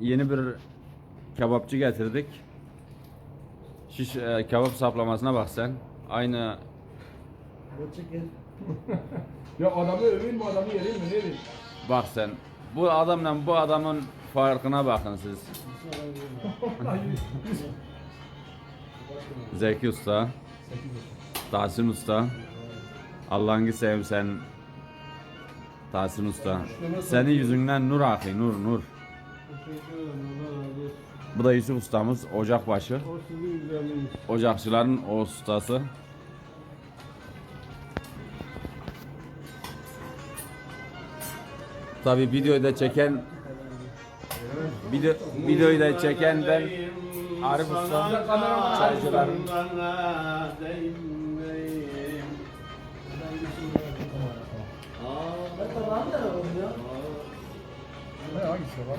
Yeni bir kebapçı getirdik. Şiş e, kebap saplamasına bak sen. Aynı Ya adamı öveyim mi adamı yereyim mi ne diyeyim? bak sen. Bu adamla bu adamın farkına bakın siz. Zeki Usta, Tahsin Usta. Allah'ın sevim sen Tahsin Usta. Senin yüzünden nur akıyor, nur nur. Bu da Yusuf ustamız, ocakbaşı. O sizin güzelliğiniz. Ocakçıların o ustası. Tabi videoyu da çeken video, videoyu da çeken ben Arif Usta çaycıların Ne hangisi var?